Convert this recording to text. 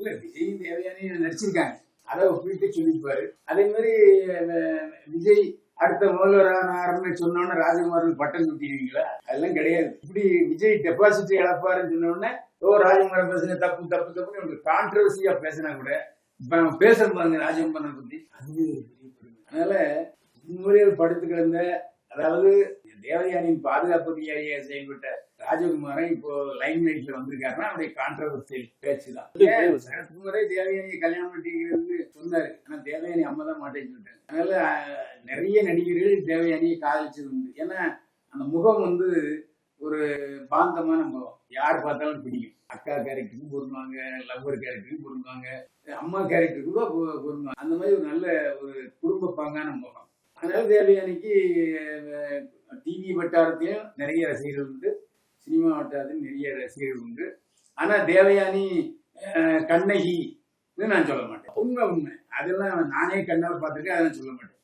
இல்ல விஜய் தேவையான நடிச்சிருக்காங்க. அதை ஒப்பிட்டு சொல்லியிருப்பாரு. அதே மாதிரி விஜய் அடுத்த முதல்வரானாருன்னு சொன்னோன்னே ராஜகுமாரன் பட்டம் குத்திடுவீங்களா அதெல்லாம் கிடையாது. இப்படி விஜய் டெபாசிட் இழப்பாருன்னு சொன்னோடனே ஓ ராஜகுமாரன் பேசுங்க தப்பு தப்பு தப்புன்னு உங்களுக்கு கான்ட்ரவர்சியா பேசினா கூட இப்ப நம்ம பேசுறோம் பாருங்க ராஜகுமாரன் பத்தி. அது அதனால முன்முறையில் படுத்து கிடந்த அதாவது தேவயானியின் பாதுகாப்பு அதிகாரியாக செயல்பட்ட ராஜகுமாரன் இப்போ லைம் லைட்ல வந்திருக்காருன்னா அவருடைய கான்ட்ரவர்சியல் பேச்சு தான் சரத்குமாரே தேவயானியை கல்யாணம் பண்ணிக்கிறது சொன்னாரு. ஆனா தேவயானி அம்மா தான் மாட்டேன்னு சொல்லிட்டாங்க அதனால நிறைய நடிகர்கள் தேவயானியை காதலிச்சது உண்டு ஏன்னா அந்த முகம் வந்து ஒரு பாந்தமான முகம். யார் பார்த்தாலும் பிடிக்கும். அக்கா கேரக்டருக்கும் பொருந்துவாங்க லவ்வர் கேரக்டருக்கும் பொருந்துவாங்க அம்மா கேரக்டருக்கு கூட பொ- பொருந்துவாங்க. அந்த மாதிரி ஒரு நல்ல ஒரு குடும்ப பாங்கான முகம். அதனால தேவயானிக்கு டிவி வட்டாரத்திலையும் நிறைய ரசிகர்கள் உண்டு. சினிமா வட்டாரத்திலும் நிறைய ரசிகர்கள் உண்டு. ஆனா தேவயானி கண்ணகி நான் சொல்ல மாட்டேன். உண்மை உண்மை. அதெல்லாம் நானே கண்ணால் பார்த்துருக்கேன் அதெல்லாம் சொல்ல மாட்டேன்.